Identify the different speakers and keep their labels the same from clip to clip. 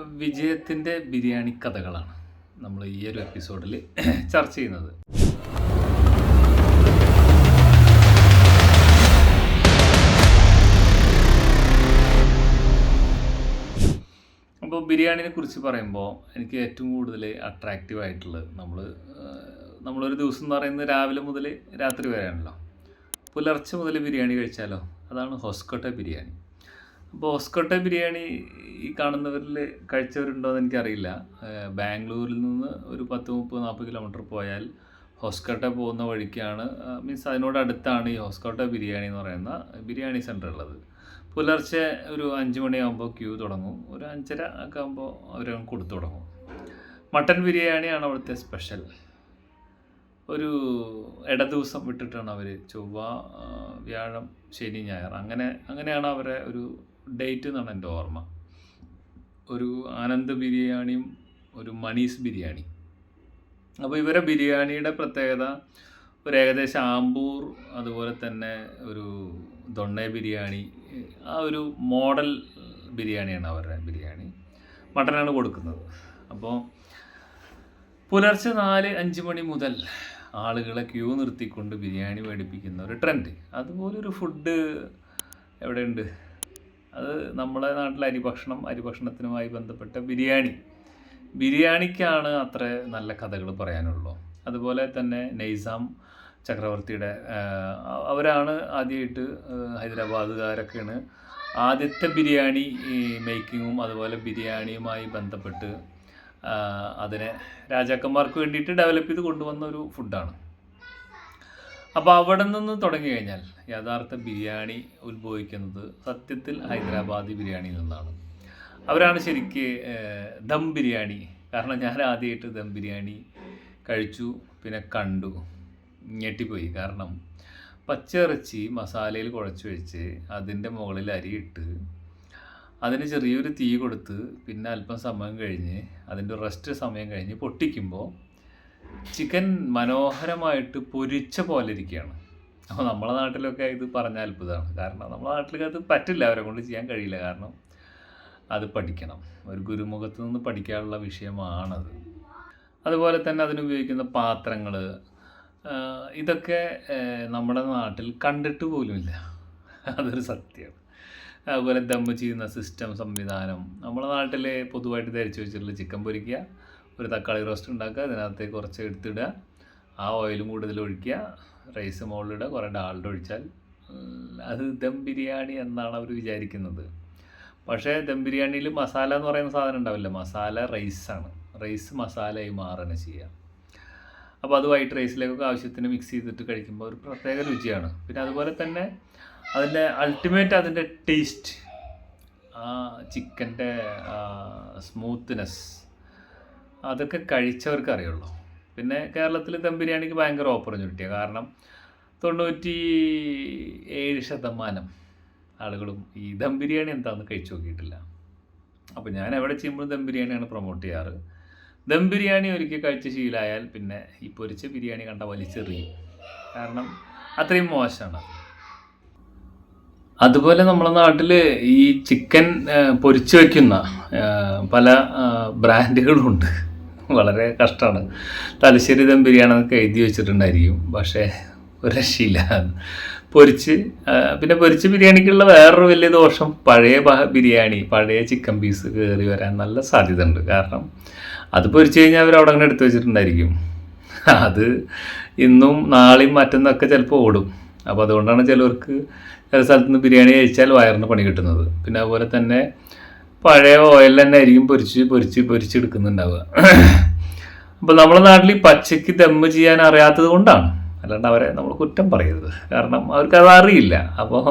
Speaker 1: വിജയത്തിന്റെ ബിരിയാണി കഥകളാണ് നമ്മൾ ഈ ഒരു എപ്പിസോഡിൽ ചർച്ച ചെയ്യുന്നത്. അപ്പോൾ ബിരിയാണിനെ കുറിച്ച് പറയുമ്പോൾ എനിക്ക് ഏറ്റവും കൂടുതൽ അട്രാക്റ്റീവ് ആയിട്ടുള്ളത് നമ്മൾ നമ്മളൊരു ദിവസം എന്ന് പറയുന്നത് രാവിലെ മുതൽ രാത്രി വരെയാണല്ലോ. പുലർച്ചെ മുതൽ ബിരിയാണി കഴിച്ചാലോ? അതാണ് ഹൊസ്കോട്ട ബിരിയാണി. ഹൊസ്കോട്ട ബിരിയാണി ഈ കാണുന്നവരിൽ കഴിച്ചവരുണ്ടോ എന്ന് എനിക്കറിയില്ല ബാംഗ്ലൂരിൽ നിന്ന് ഒരു പത്ത് മുപ്പത് നാൽപ്പത് കിലോമീറ്റർ പോയാൽ ഹോസ്കോട്ട പോകുന്ന വഴിക്കാണ് മീൻസ് അതിനോട് അടുത്താണ് ഈ ഹോസ്കോട്ട ബിരിയാണി എന്ന് പറയുന്ന ബിരിയാണി സെന്റർ ഉള്ളത്. പുലർച്ചെ ഒരു അഞ്ച് മണിയാകുമ്പോൾ ക്യൂ തുടങ്ങും. ഒരു അഞ്ചര ഒക്കെ ആകുമ്പോൾ അവർ കൊടുത്തു തുടങ്ങും. മട്ടൻ ബിരിയാണിയാണ് അവിടുത്തെ സ്പെഷ്യൽ ഒരു ഇട ദിവസം വിട്ടിട്ടാണ് അവർ ചൊവ്വ വ്യാഴം ശനി ഞായർ. അങ്ങനെ അങ്ങനെയാണ് അവരെ ഒരു ഡേറ്റ് എന്നാണ് എന്റെ ഓർമ്മ. ഒരു ആനന്ദ് ബിരിയാണിയും ഒരു മണീസ് ബിരിയാണി. അപ്പോൾ ഇവരെ ബിരിയാണിയുടെ പ്രത്യേകത ഒരു ഏകദേശം ആമ്പൂർ അതുപോലെ തന്നെ ഒരു ദൊണ്ണ ബിരിയാണി ആ ഒരു മോഡൽ ബിരിയാണിയാണ് അവരുടെ ബിരിയാണി. മട്ടനാണ് കൊടുക്കുന്നത്. അപ്പോൾ പുലർച്ചെ നാല് അഞ്ച് മണി മുതൽ ആളുകളെ ക്യൂ നിർത്തിക്കൊണ്ട് ബിരിയാണി മേടിപ്പിക്കുന്ന ഒരു ട്രെൻഡ്. അതുപോലൊരു ഫുഡ് എവിടെയുണ്ട്? അത് നമ്മുടെ നാട്ടിലെ അരിഭക്ഷണം അരിഭക്ഷണത്തിനുമായി ബന്ധപ്പെട്ട ബിരിയാണി. ബിരിയാണിക്കാണ് അത്ര നല്ല കഥകൾ പറയാനുള്ളൂ. അതുപോലെ തന്നെ നൈസാം ചക്രവർത്തിയുടെ അവരാണ് ആദ്യമായിട്ട് ഹൈദരാബാദുകാരൊക്കെയാണ് ആദ്യത്തെ ബിരിയാണി മേക്കിങ്ങും അതുപോലെ ബിരിയാണിയുമായി ബന്ധപ്പെട്ട് അതിനെ രാജാക്കന്മാർക്ക് വേണ്ടിയിട്ട് ഡെവലപ്പ് ചെയ്ത് കൊണ്ടുവന്ന ഒരു ഫുഡാണ്. അപ്പോൾ അവിടെ നിന്ന് തുടങ്ങി കഴിഞ്ഞാൽ യഥാർത്ഥ ബിരിയാണി ഉത്ഭവിക്കുന്നത് സത്യത്തിൽ ഹൈദരാബാദി ബിരിയാണിയിൽ നിന്നാണ്. അവരാണ് ശരിക്ക് ദം ബിരിയാണി. കാരണം ഞാൻ ആദ്യമായിട്ട് ദം ബിരിയാണി കഴിച്ചു പിന്നെ കണ്ടു. ഞെട്ടിപ്പോയി. കാരണം പച്ചിറച്ചി മസാലയിൽ കുഴച്ച് വെച്ച് അതിന്റെ മുകളിൽ അരിയിട്ട് അതിന് ചെറിയൊരു തീ കൊടുത്ത് പിന്നെ അല്പം സമയം കഴിഞ്ഞ് അതിന്റെ റെസ്റ്റ് സമയം കഴിഞ്ഞ് പൊട്ടിക്കുമ്പോൾ ചിക്കൻ മനോഹരമായിട്ട് പൊരിച്ച പോലെ ഇരിക്കുകയാണ്. അപ്പോൾ നമ്മളെ നാട്ടിലൊക്കെ ഇത് പറഞ്ഞ അത്ഭുതമാണ്. കാരണം നമ്മളെ നാട്ടിലൊക്കെ അത് പറ്റില്ല. അവരെ കൊണ്ട് ചെയ്യാൻ കഴിയില്ല. കാരണം അത് പഠിക്കണം. ഒരു ഗുരുമുഖത്ത് നിന്ന് പഠിക്കാനുള്ള വിഷയമാണത്. അതുപോലെ തന്നെ അതിനുപയോഗിക്കുന്ന പാത്രങ്ങൾ ഇതൊക്കെ നമ്മുടെ നാട്ടിൽ കണ്ടിട്ട് പോലുമില്ല അതൊരു സത്യമാണ് അതുപോലെ ദമ്മ് ചെയ്യുന്ന സിസ്റ്റം സംവിധാനം. നമ്മുടെ നാട്ടിൽ പൊതുവായിട്ട് ധരിച്ചു വെച്ചിട്ടുള്ള ചിക്കൻ പൊരിക്കുക ഒരു തക്കാളി റോസ്റ്റ് ഉണ്ടാക്കുക. അതിനകത്തേക്ക് കുറച്ച് എടുത്തിടുക. ആ ഓയിലും കൂടുതൽ ഒഴിക്കുക. റൈസ് മുകളിലിടുക. കുറേ ഡാൾഡ ഒഴിച്ചാൽ അത് ദം ബിരിയാണി എന്നാണ് അവർ വിചാരിക്കുന്നത്. പക്ഷേ ദം ബിരിയാണിയിൽ മസാല എന്ന് പറയുന്ന സാധനം ഉണ്ടാവില്ല? മസാല റൈസാണ് റൈസ് മസാലയായി മാറുകയാണ് ചെയ്യുക. അപ്പോൾ അത് വൈറ്റ് റൈസിലേക്കൊക്കെ ആവശ്യത്തിന് മിക്സ് ചെയ്തിട്ട് കഴിക്കുമ്പോൾ ഒരു പ്രത്യേക രുചിയാണ്. പിന്നെ അതുപോലെ തന്നെ അതിന്റെ അൾട്ടിമേറ്റ് അതിന്റെ ടേസ്റ്റ് ആ ചിക്കന്റെ സ്മൂത്ത്നെസ് അതൊക്കെ കഴിച്ചവർക്ക് അറിയുള്ളൂ. പിന്നെ കേരളത്തിൽ ദം ബിരിയാണിക്ക് ഭയങ്കര ഓപ്പർച്യൂണിറ്റിയാണ് കാരണം തൊണ്ണൂറ്റി ഏഴ് ശതമാനം ആളുകളും ഈ ദം ബിരിയാണി എന്താണെന്ന് കഴിച്ചു നോക്കിയിട്ടില്ല. അപ്പോൾ ഞാൻ എവിടെ ചെയ്യുമ്പോഴും ദം ബിരിയാണിയാണ് പ്രൊമോട്ട് ചെയ്യാറ്. ദം ബിരിയാണി ഒരിക്കൽ കഴിച്ച ശീലമായാൽ പിന്നെ ഈ പൊരിച്ച ബിരിയാണി കണ്ട വലിച്ചെറിയും കാരണം അത്രയും മോശമാണ്. അതുപോലെ നമ്മളെ നാട്ടിൽ ഈ ചിക്കൻ പൊരിച്ചു വയ്ക്കുന്ന പല ബ്രാൻഡുകളുണ്ട് വളരെ കഷ്ടമാണ്. തലശ്ശേരി ദം ബിരിയാണി എന്നൊക്കെ എഴുതി വെച്ചിട്ടുണ്ടായിരിക്കും. പക്ഷേ ഒരു രക്ഷയില്ല. പൊരിച്ച് പിന്നെ പൊരിച്ച് ബിരിയാണിക്കുള്ള വേറൊരു വലിയ ദോഷം പഴയ ബിരിയാണി പഴയ ചിക്കൻ പീസ് കയറി വരാൻ നല്ല സാധ്യത ഉണ്ട് കാരണം അത് പൊരിച്ചു കഴിഞ്ഞാൽ അവർ അവിടെ അങ്ങനെ എടുത്തു വെച്ചിട്ടുണ്ടായിരിക്കും. അത് ഇന്നും നാളെയും മറ്റന്നൊക്കെ ചിലപ്പോൾ ഓടും. അപ്പോൾ അതുകൊണ്ടാണ് ചിലവർക്ക് ചില സ്ഥലത്ത് നിന്ന് ബിരിയാണി കഴിച്ചാൽ വയറിന് പണി കിട്ടുന്നത്. പിന്നെ അതുപോലെ തന്നെ പഴയ ഓയിൽ തന്നെ ആയിരിക്കും പൊരിച്ച് പൊരിച്ച് പൊരിച്ചെടുക്കുന്നുണ്ടാവുക. അപ്പോൾ നമ്മുടെ നാട്ടിൽ ഈ പച്ചയ്ക്ക് ദമ്മ് ചെയ്യാൻ അറിയാത്തത് കൊണ്ടാണ്. അല്ലാണ്ട് അവരെ നമ്മൾ കുറ്റം പറയരുത്. കാരണം അവർക്ക് അത് അറിയില്ല. അപ്പോൾ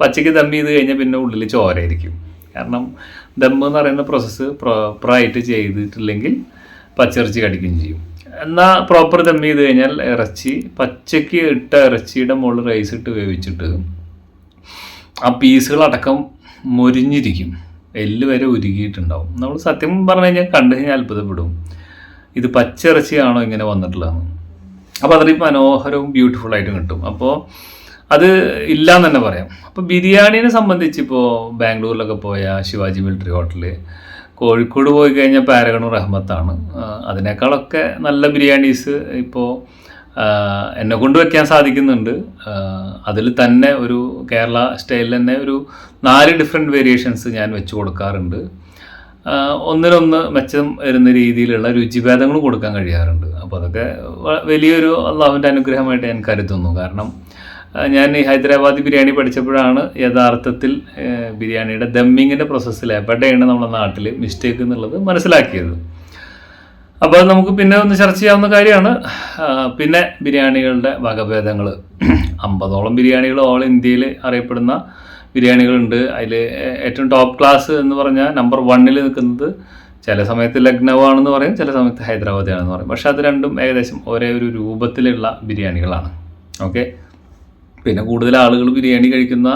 Speaker 1: പച്ചയ്ക്ക് ദം ചെയ്ത് കഴിഞ്ഞാൽ പിന്നെ ഉള്ളിൽ ചോരായിരിക്കും. കാരണം ദമ്മ് എന്ന് പറയുന്ന പ്രോസസ്സ് പ്രോപ്പറായിട്ട് ചെയ്തിട്ടില്ലെങ്കിൽ പച്ചിറച്ചി കടിക്കുകയും ചെയ്യും. എന്നാൽ പ്രോപ്പർ ദം ചെയ്ത് കഴിഞ്ഞാൽ ഇറച്ചി പച്ചയ്ക്ക് ഇട്ട ഇറച്ചിയുടെ മുകളിൽ റൈസ് ഇട്ട് വേവിച്ചിട്ട് ആ പീസുകളടക്കം മൊരിഞ്ഞിരിക്കും. എല്ല് വരെ ഉരുകിയിട്ടുണ്ടാവും. നമ്മൾ സത്യം പറഞ്ഞു കഴിഞ്ഞാൽ കണ്ടു കഴിഞ്ഞാൽ അത്ഭുതപ്പെടും. ഇത് പച്ചിറച്ചിയാണോ ഇങ്ങനെ വന്നിട്ടുള്ളതെന്ന്. അപ്പോൾ അത്രയും മനോഹരവും ബ്യൂട്ടിഫുൾ ആയിട്ടും കിട്ടും. അപ്പോൾ അത് ഇല്ല എന്ന് തന്നെ പറയാം. അപ്പോൾ ബിരിയാണിനെ സംബന്ധിച്ച് ഇപ്പോൾ ബാംഗ്ലൂരിലൊക്കെ പോയ ശിവാജി മിലിറ്ററി ഹോട്ടൽ കോഴിക്കോട് പോയി കഴിഞ്ഞാൽ പാരഗണൂർ റഹ്മത്താണ്. അതിനേക്കാളൊക്കെ നല്ല ബിരിയാണീസ് ഇപ്പോൾ എന്നെ കൊണ്ട് വെക്കാൻ സാധിക്കുന്നുണ്ട്. അതിൽ തന്നെ ഒരു കേരള സ്റ്റൈലിൽ തന്നെ ഒരു നാല് ഡിഫറെന്റ് വേരിയേഷൻസ് ഞാൻ വെച്ച് കൊടുക്കാറുണ്ട്. ഒന്നിനൊന്ന് മെച്ചം വരുന്ന രീതിയിലുള്ള രുചിഭേദങ്ങൾ കൊടുക്കാൻ കഴിയാറുണ്ട്. അപ്പോൾ അതൊക്കെ വലിയൊരു അള്ളാഹുവിന്റെ അനുഗ്രഹമായിട്ട് ഞാൻ കരുതുന്നു. കാരണം ഞാൻ ഈ ഹൈദരാബാദി ബിരിയാണി പഠിച്ചപ്പോഴാണ് യഥാർത്ഥത്തിൽ ബിരിയാണിയുടെ ദമ്മിങ്ങിന്റെ പ്രോസസ്സിൽ എവിടെയാണ് നമ്മുടെ നാട്ടിൽ മിസ്റ്റേക്ക് എന്നുള്ളത് മനസ്സിലാക്കിയത്. അപ്പോൾ നമുക്ക് പിന്നെ ഒന്ന് ചർച്ച ചെയ്യാവുന്ന കാര്യമാണ്. പിന്നെ ബിരിയാണികളുടെ വകഭേദങ്ങൾ അമ്പതോളം ബിരിയാണികൾ ഓൾ ഇന്ത്യയിൽ അറിയപ്പെടുന്ന ബിരിയാണികളുണ്ട്. അതിൽ ഏറ്റവും ടോപ്പ് ക്ലാസ് എന്ന് പറഞ്ഞാൽ നമ്പർ വണ്ണിൽ നിൽക്കുന്നത് ചില സമയത്ത് ലക്നൗ ആണെന്ന് പറയും ചില സമയത്ത് ഹൈദരാബാദ് ആണെന്ന് പറയും. പക്ഷേ അത് രണ്ടും ഏകദേശം ഒരേ ഒരു രൂപത്തിലുള്ള ബിരിയാണികളാണ്. ഓക്കെ? പിന്നെ കൂടുതൽ ആളുകൾ ബിരിയാണി കഴിക്കുന്ന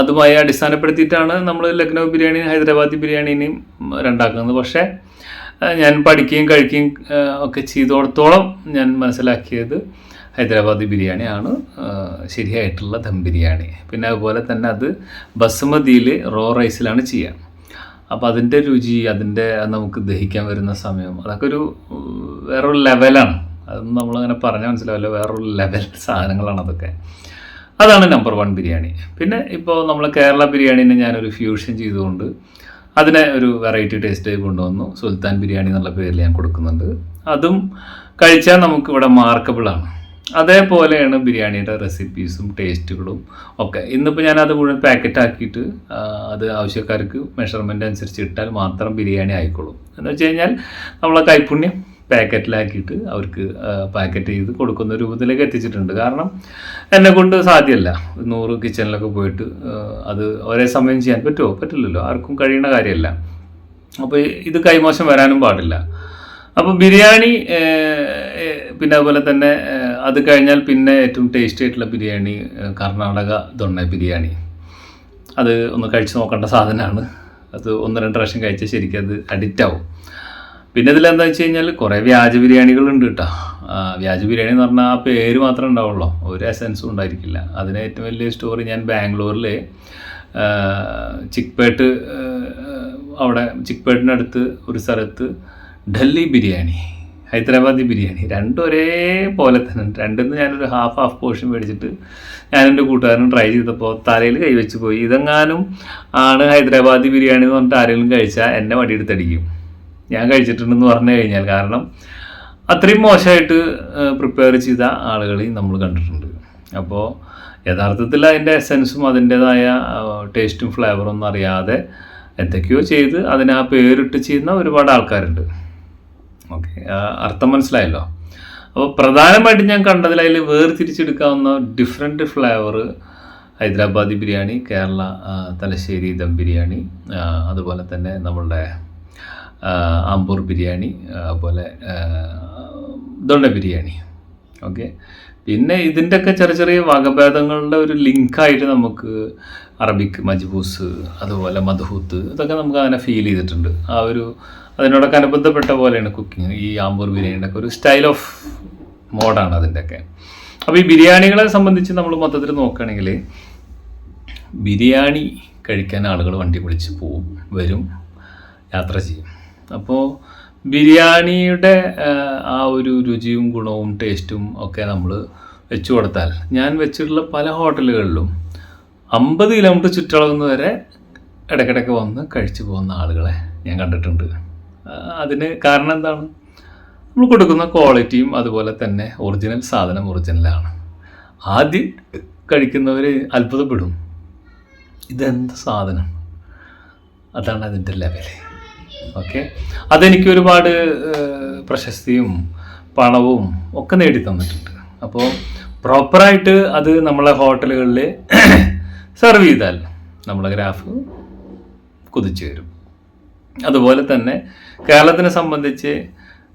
Speaker 1: അതുമായി അടിസ്ഥാനപ്പെടുത്തിയിട്ടാണ് നമ്മൾ ലക്നൗ ബിരിയാണിയും ഹൈദരാബാദി ബിരിയാണിനെയും രണ്ടാക്കുന്നത്. പക്ഷേ ഞാൻ പഠിക്കുകയും കഴിക്കുകയും ഒക്കെ ചെയ്തോടത്തോളം ഞാൻ മനസ്സിലാക്കിയത് ഹൈദരാബാദി ബിരിയാണിയാണ്. ശരിയായിട്ടുള്ള ദം ബിരിയാണി. പിന്നെ അതുപോലെ തന്നെ അത് ബസുമതിയിൽ റോ റൈസിലാണ് ചെയ്യുക അപ്പോൾ അതിന്റെ രുചി അതിന്റെ നമുക്ക് ദഹിക്കാൻ വരുന്ന സമയം അതൊക്കെ ഒരു വേറൊരു ലെവലാണ്. അതൊന്നും നമ്മളങ്ങനെ പറഞ്ഞാൽ മനസ്സിലാവില്ല. വേറൊരു ലെവൽ സാധനങ്ങളാണ് അതൊക്കെ. അതാണ് നമ്പർ വൺ ബിരിയാണി. പിന്നെ ഇപ്പോൾ നമ്മൾ കേരള ബിരിയാണീനെ ഞാനൊരു ഫ്യൂഷൻ ചെയ്തുകൊണ്ട് അതിനെ ഒരു വെറൈറ്റി ടേസ്റ്റ് കൊണ്ടുവന്നു. സുൽത്താൻ ബിരിയാണി എന്നുള്ള പേരിൽ ഞാൻ കൊടുക്കുന്നുണ്ട്. അതും കഴിച്ചാൽ നമുക്ക് ഇവിടെ മാർക്കബിളാണ് അതേപോലെയാണ് ബിരിയാണിയുടെ റെസിപ്പീസും ടേസ്റ്റുകളും ഒക്കെ. ഇന്നിപ്പോൾ ഞാൻ അത് മുഴുവൻ പാക്കറ്റ് ആക്കിയിട്ട് അത് ആവശ്യക്കാർക്ക് മെഷർമെന്റ് അനുസരിച്ച് ഇട്ടാൽ മാത്രം ബിരിയാണി ആയിക്കോളും. എന്ന് വെച്ച് കഴിഞ്ഞാൽ നമ്മളെ കൈപ്പുണ്യം പാക്കറ്റിലാക്കിയിട്ട് അവർക്ക് പാക്കറ്റ് ചെയ്ത് കൊടുക്കുന്ന രൂപത്തിലേക്ക് എത്തിച്ചിട്ടുണ്ട്. കാരണം എന്നെ കൊണ്ട് സാധ്യമല്ല. നൂറ് കിച്ചണിലൊക്കെ പോയിട്ട് അത് ഒരേ സമയം ചെയ്യാൻ പറ്റുമോ? പറ്റില്ലല്ലോ. ആർക്കും കഴിയുന്ന കാര്യമല്ല. അപ്പോൾ ഇത് കൈമോശം വരാനും പാടില്ല. അപ്പോൾ ബിരിയാണി പിന്നെ അതുപോലെ തന്നെ അത് കഴിഞ്ഞാൽ പിന്നെ ഏറ്റവും ടേസ്റ്റി ആയിട്ടുള്ള ബിരിയാണി കർണാടക ദൊണ്ണ ബിരിയാണി. അത് ഒന്ന് കഴിച്ച് നോക്കേണ്ട സാധനമാണ്. അത് ഒന്ന് രണ്ട് പ്രാവശ്യം കഴിച്ചാൽ ശരിക്കും അത് അഡിക്റ്റ് ആവും. പിന്നെ എന്താ വെച്ച് കഴിഞ്ഞാൽ കുറേ വ്യാജ ബിരിയാണികളുണ്ട് കേട്ടോ വ്യാജ ബിരിയാണി എന്ന് പറഞ്ഞാൽ ആ പേര് മാത്രമേ ഉണ്ടാവുള്ളൂ. ഒരു എസൻസും ഉണ്ടായിരിക്കില്ല. അതിന് ഏറ്റവും വലിയ സ്റ്റോറി ഞാൻ ബാംഗ്ലൂരിൽ ചിക്പേട്ട് അവിടെ ചിക്പേട്ടിനടുത്ത് ഒരു സ്ഥലത്ത് ഡൽഹി ബിരിയാണി ഹൈദരാബാദി ബിരിയാണി രണ്ടും ഒരേ പോലെ തന്നെ. രണ്ടിന്ന് ഞാനൊരു ഹാഫ് ഹാഫ് പോർഷൻ മേടിച്ചിട്ട് ഞാൻ കൂട്ടുകാരനും ട്രൈ ചെയ്തപ്പോൾ തലയിൽ കൈവച്ച് പോയി. ഇതെങ്ങാനും ആണ് ഹൈദരാബാദി ബിരിയാണി എന്ന് പറഞ്ഞിട്ട് ആരെങ്കിലും കഴിച്ചാൽ എന്നെ വടിയെടുത്തടിക്കും ഞാൻ കഴിച്ചിട്ടുണ്ടെന്ന് പറഞ്ഞു കഴിഞ്ഞാൽ കാരണം അത്രയും മോശമായിട്ട് പ്രിപ്പയർ ചെയ്ത ആളുകളെയും നമ്മൾ കണ്ടിട്ടുണ്ട്. അപ്പോൾ യഥാർത്ഥത്തിൽ അതിന്റെ എസൻസും അതിന്റേതായ ടേസ്റ്റും ഫ്ലേവറും ഒന്നും അറിയാതെ എന്തൊക്കെയോ ചെയ്ത് അതിന് ആ പേരിട്ട് ചെയ്യുന്ന ഒരുപാട് ആൾക്കാരുണ്ട്. ഓക്കെ അർത്ഥം മനസ്സിലായല്ലോ? അപ്പോൾ പ്രധാനമായിട്ടും ഞാൻ കണ്ടതിൽ അതിൽ വേർതിരിച്ചെടുക്കാവുന്ന ഡിഫറെന്റ് ഫ്ലേവർ ഹൈദരാബാദി ബിരിയാണി കേരള തലശ്ശേരി ദം ബിരിയാണി അതുപോലെ തന്നെ നമ്മളുടെ ആ, ആമ്പൂർ ബിരിയാണി അതുപോലെ ദൊണ്ട ബിരിയാണി. ഓക്കെ? പിന്നെ ഇതിന്റെയൊക്കെ ചെറിയ ചെറിയ വകഭേദങ്ങളുടെ ഒരു ലിങ്കായിട്ട് നമുക്ക് അറബിക് മജ്ബൂസ് അതുപോലെ മധുഹൂത്ത് ഇതൊക്കെ നമുക്ക് അങ്ങനെ ഫീൽ ചെയ്തിട്ടുണ്ട്. ആ ഒരു അതിനോടൊക്കെ അനുബന്ധപ്പെട്ട പോലെയാണ് കുക്കിംഗ്. ഈ ആമ്പൂർ ബിരിയാണിയുടെ ഒക്കെ ഒരു സ്റ്റൈൽ ഓഫ് മോഡാണ് അതിന്റെയൊക്കെ. അപ്പോൾ ഈ ബിരിയാണികളെ സംബന്ധിച്ച് നമ്മൾ മൊത്തത്തിൽ നോക്കുകയാണെങ്കിൽ ബിരിയാണി കഴിക്കാൻ ആളുകൾ വണ്ടി വിളിച്ച് പോവും വരും യാത്ര ചെയ്യും. അപ്പോൾ ബിരിയാണിയുടെ ആ, ഒരു രുചിയും ഗുണവും ടേസ്റ്റും ഒക്കെ നമ്മൾ വെച്ചു കൊടുത്താൽ ഞാൻ വെച്ചിട്ടുള്ള പല ഹോട്ടലുകളിലും അമ്പത് കിലോമീറ്റർ ചുറ്റളവുന്ന വരെ ഇടയ്ക്കിടയ്ക്ക് വന്ന് കഴിച്ചു പോകുന്ന ആളുകളെ ഞാൻ കണ്ടിട്ടുണ്ട്. അതിന് കാരണം എന്താണ്? നമ്മൾ കൊടുക്കുന്ന ക്വാളിറ്റിയും അതുപോലെ തന്നെ ഒറിജിനൽ സാധനം ഒറിജിനലാണ് ആദ്യം കഴിക്കുന്നവർ അത്ഭുതപ്പെടും. ഇതെന്ത് സാധനം? അതാണ് അതിന്റെ ലെവൽ ഓക്കെ? അതെനിക്ക് ഒരുപാട് പ്രശസ്തിയും പണവും ഒക്കെ നേടി തന്നിട്ടുണ്ട് അപ്പോൾ പ്രോപ്പറായിട്ട് അത് നമ്മളെ ഹോട്ടലുകളിൽ സെർവ് ചെയ്താൽ നമ്മളെ ഗ്രാഫ് കുതിച്ചു വരും. അതുപോലെ തന്നെ കേരളത്തിനെ സംബന്ധിച്ച്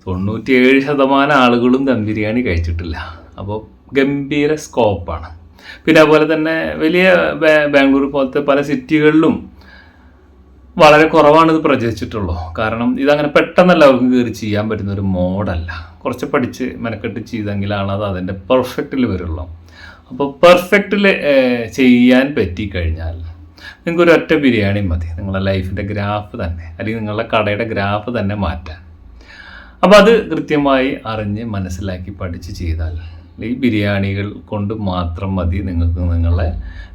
Speaker 1: തൊണ്ണൂറ്റിയേഴ് ശതമാനം ആളുകളും ദം ബിരിയാണി കഴിച്ചിട്ടില്ല. അപ്പോൾ ഗംഭീര സ്കോപ്പാണ് പിന്നെ അതുപോലെ തന്നെ വലിയ ബാംഗ്ലൂർ പോലത്തെ പല സിറ്റികളിലും വളരെ കുറവാണ് ഇത് പ്രചരിച്ചിട്ടുള്ളൂ. കാരണം ഇതങ്ങനെ പെട്ടെന്ന് എല്ലാവർക്കും കയറി ചെയ്യാൻ പറ്റുന്ന ഒരു മോഡല്ല. കുറച്ച് പഠിച്ച് മെനക്കെട്ട് ചെയ്തെങ്കിലാണ് അത് അതിന്റെ പെർഫെക്റ്റിൽ വരുള്ളൂ. അപ്പോൾ പെർഫെക്റ്റിൽ ചെയ്യാൻ പറ്റിക്കഴിഞ്ഞാൽ നിങ്ങൾക്ക് ഒരു ഒറ്റ ബിരിയാണി മതി. നിങ്ങളുടെ ലൈഫിന്റെ ഗ്രാഫ് തന്നെ അല്ലെങ്കിൽ നിങ്ങളുടെ കടയുടെ ഗ്രാഫ് തന്നെ മാറ്റാൻ. അപ്പോൾ അത് കൃത്യമായി അറിഞ്ഞ് മനസ്സിലാക്കി പഠിച്ച് ചെയ്താൽ ഈ ബിരിയാണികൾ കൊണ്ട് മാത്രം മതി നിങ്ങൾക്ക് നിങ്ങളുടെ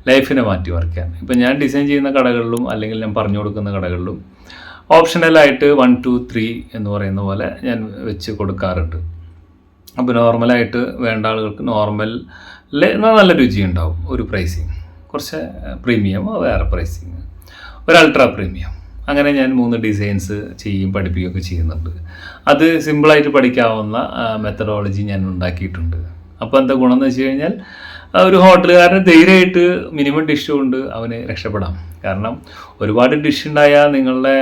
Speaker 1: ലൈഫിനെ മാറ്റി മറിക്കാൻ. ഇപ്പം ഞാൻ ഡിസൈൻ ചെയ്യുന്ന കടകളിലും അല്ലെങ്കിൽ ഞാൻ പറഞ്ഞു കൊടുക്കുന്ന കടകളിലും ഓപ്ഷണലായിട്ട് വൺ ടു ത്രീ എന്ന് പറയുന്ന പോലെ ഞാൻ വെച്ച് കൊടുക്കാറുണ്ട്. അപ്പോൾ നോർമലായിട്ട് വേണ്ട ആളുകൾക്ക് നോർമൽ നല്ല രുചി ഉണ്ടാവും ഒരു പ്രൈസിങ് കുറച്ച് പ്രീമിയം വേറെ പ്രൈസിങ് ഒരു അൾട്രാ പ്രീമിയം അങ്ങനെ ഞാൻ മൂന്ന് ഡിസൈൻസ് ചെയ്യും പഠിപ്പിക്കുകയൊക്കെ ചെയ്യുന്നുണ്ട്. അത് സിമ്പിളായിട്ട് പഠിക്കാവുന്ന മെത്തഡോളജി ഞാൻ ഉണ്ടാക്കിയിട്ടുണ്ട്. അപ്പോൾ എന്താ ഗുണം എന്ന് വെച്ച് കഴിഞ്ഞാൽ ഒരു ഹോട്ടലുകാരന് ധൈര്യമായിട്ട് മിനിമം ഡിഷ് കൊണ്ട് അവന് രക്ഷപ്പെടാം. കാരണം ഒരുപാട് ഡിഷ് ഉണ്ടായാൽ നിങ്ങളുടെ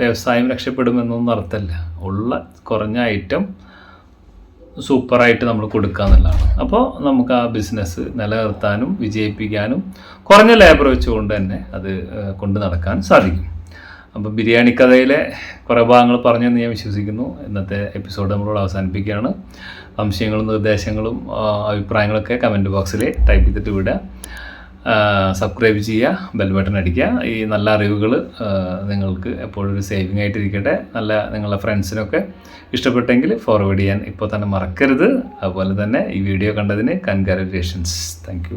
Speaker 1: വ്യവസായം രക്ഷപ്പെടുമെന്നൊന്നും അർത്ഥമല്ല. ഉള്ള കുറഞ്ഞ ഐറ്റം സൂപ്പറായിട്ട് നമ്മൾ കൊടുക്കുക എന്നുള്ളതാണ്. അപ്പോൾ നമുക്ക് ആ ബിസിനസ് നിലനിർത്താനും വിജയിപ്പിക്കാനും കുറഞ്ഞ ലേബർ വെച്ചുകൊണ്ട് തന്നെ അത് കൊണ്ട് നടക്കാൻ സാധിക്കും. അപ്പോൾ ബിരിയാണി കഥയിലെ കുറേ ഭാഗങ്ങൾ പറഞ്ഞെന്ന് ഞാൻ വിശ്വസിക്കുന്നു. ഇന്നത്തെ എപ്പിസോഡ് നമ്മളോട് അവസാനിപ്പിക്കുകയാണ്. സംശയങ്ങളും നിർദ്ദേശങ്ങളും അഭിപ്രായങ്ങളൊക്കെ കമന്റ് ബോക്സിൽ ടൈപ്പ് ചെയ്തിട്ട് വിടുക സബ്സ്ക്രൈബ് ചെയ്യുക ബെൽ ബട്ടൺ അടിക്കുക. ഈ നല്ല അറിവുകൾ നിങ്ങൾക്ക് എപ്പോഴും ഒരു സേവിങ് ആയിട്ടിരിക്കട്ടെ. നല്ല നിങ്ങളുടെ ഫ്രണ്ട്സിനൊക്കെ ഇഷ്ടപ്പെട്ടെങ്കിൽ ഫോർവേഡ് ചെയ്യാൻ ഇപ്പോൾ തന്നെ മറക്കരുത്. അതുപോലെ തന്നെ ഈ വീഡിയോ കണ്ടതിന് കൺഗ്രാജുലേഷൻസ് താങ്ക്